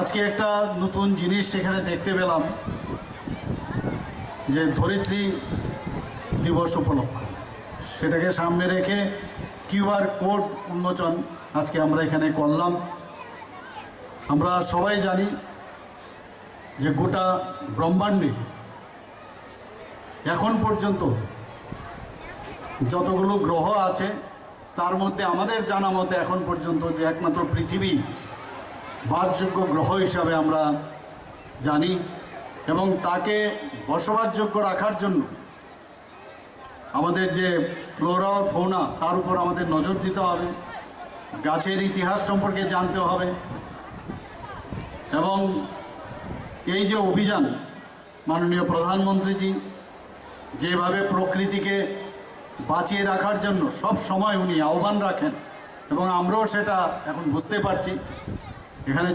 আজকে একটা নতুন জিনিস সেখানে দেখতে পেলাম, যে ধরিত্রী দিবস উপলক্ষ। সেটাকে সামনে রেখে কিউআর কোড উন্মোচন আজকে আমরা এখানে করলাম। আমরা সবাই জানি যে গোটা ব্রহ্মাণ্ডে এখন পর্যন্ত যতগুলো গ্রহ আছে, তার মধ্যে আমাদের জানা মতে এখন পর্যন্ত যে একমাত্র পৃথিবী বাসযোগ্য গ্রহ হিসাবে আমরা জানি এবং তাকে বসবাসযোগ্য রাখার জন্য আমাদের যে ফ্লোরা ও ফৌনা, তার উপর আমাদের নজর দিতে হবে, গাছের ইতিহাস সম্পর্কে জানতে হবে এবং এই যে অভিযান মাননীয় প্রধানমন্ত্রীজি, যেভাবে প্রকৃতিকে বাঁচিয়ে রাখার জন্য সব সময় উনি আহ্বান রাখেন এবং আমরাও সেটা এখন বুঝতে পারছি। এখানে